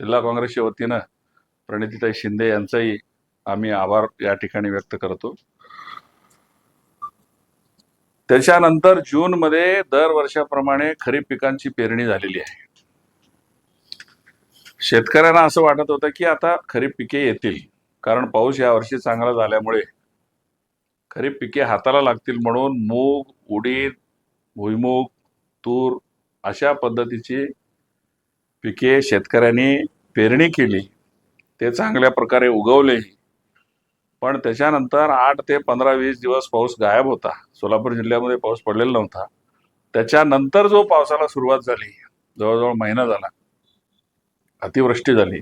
जिल्हा काँग्रेसच्या वतीनं प्रणितीताई शिंदे यांचाही आम्ही आभार या ठिकाणी व्यक्त करतो. त्याच्यानंतर जूनमध्ये दरवर्षाप्रमाणे खरीप पिकांची पेरणी झालेली आहे. शेतकऱ्यांना असं वाटत होतं की आता खरीप पिके येतील कारण पाऊस यावर्षी चांगला झाल्यामुळे खरीप पिके हाताला लागतील म्हणून मूग उडीद भुईमूग तूर अशा पद्धतीची पिके शेतकऱ्यांनी पेरणी केली ते चांगल्या प्रकारे उगवले. पण त्याच्यानंतर आठ ते पंधरा वीस दिवस पाऊस गायब होता. सोलापूर जिल्ह्यामध्ये पाऊस पडलेला नव्हता. त्याच्यानंतर जो पावसाला सुरुवात झाली जवळजवळ महिना झाला अतिवृष्टी झाली.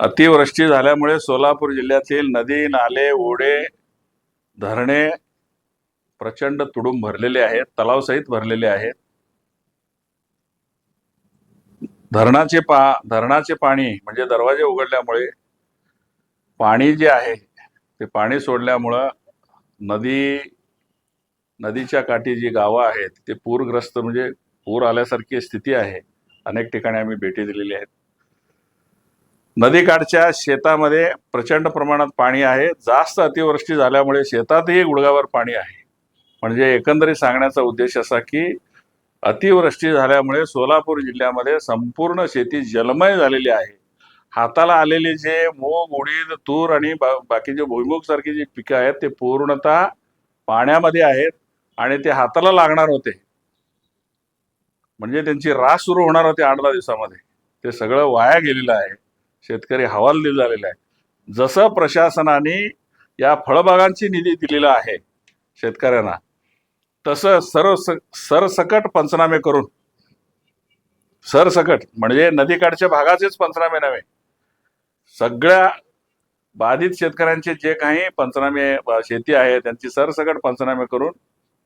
अतिवृष्टी झाल्यामुळे सोलापूर जिल्ह्यातील नदी नाले ओढे धरणे प्रचंड तुडूंब भरलेले आहेत तलावसहित भरलेले आहेत. धरणाचे पा धरणाचे पाणी म्हणजे दरवाजे उघडल्यामुळे पाणी जे आहे ते पाणी सोडल्यामुळं नदी नदीच्या काठी जी गावं आहेत ते पूरग्रस्त म्हणजे पूर आल्यासारखी स्थिती आहे. अनेक ठिकाणी आम्ही भेटी दिलेली आहेत. नदीकाठच्या शेतामध्ये प्रचंड प्रमाणात पाणी आहे. जास्त अतिवृष्टी झाल्यामुळे शेतातही गुडघावर पाणी आहे. म्हणजे एकंदरीत सांगण्याचा उद्देश असा की अतिवृष्टी झाल्यामुळे सोलापूर जिल्ह्यामध्ये संपूर्ण शेती जलमय झालेली आहे. हाताला आलेले जे मूग उडीद तूर आणि बा- बाकीचे भुईमुग सारखी जी पिकं आहेत ते पूर्णतः पाण्यामध्ये आहेत आणि ते हाताला लागणार होते. म्हणजे त्यांची रास सुरू होणार होती आठ दहा दिवसामध्ये. ते सगळं वाया गेलेलं आहे. शेतकरी हवालदिल झालेला आहे जसं प्रशासनाने या फळबागांची निधी दिलेला आहे शेतकऱ्यांना तसं सर्व सरसकट पंचनामे करून. सरसकट म्हणजे नदीकाठच्या भागाचेच पंचनामे नव्हे. सगळ्या बाधित शेतकऱ्यांचे जे काही पंचनामे शेती आहे त्यांची सरसकट पंचनामे करून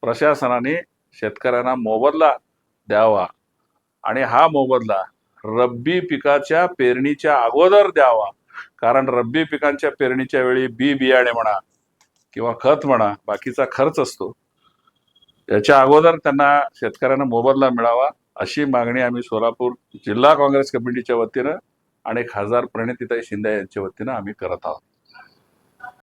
प्रशासनाने शेतकऱ्यांना मोबदला द्यावा. आणि हा मोबदला रब्बी पिकाच्या पेरणीच्या अगोदर द्यावा. कारण रब्बी पिकांच्या पेरणीच्या वेळी बी बियाणे म्हणा किंवा खत म्हणा बाकीचा खर्च असतो. याच्या अगोदर त्यांना शेतकऱ्यांना मोबदला मिळावा अशी मागणी आम्ही सोलापूर जिल्हा काँग्रेस कमिटीच्या वतीनं आणि खासदार प्रणितीताई शिंदे यांच्या वतीनं आम्ही करत आहोत.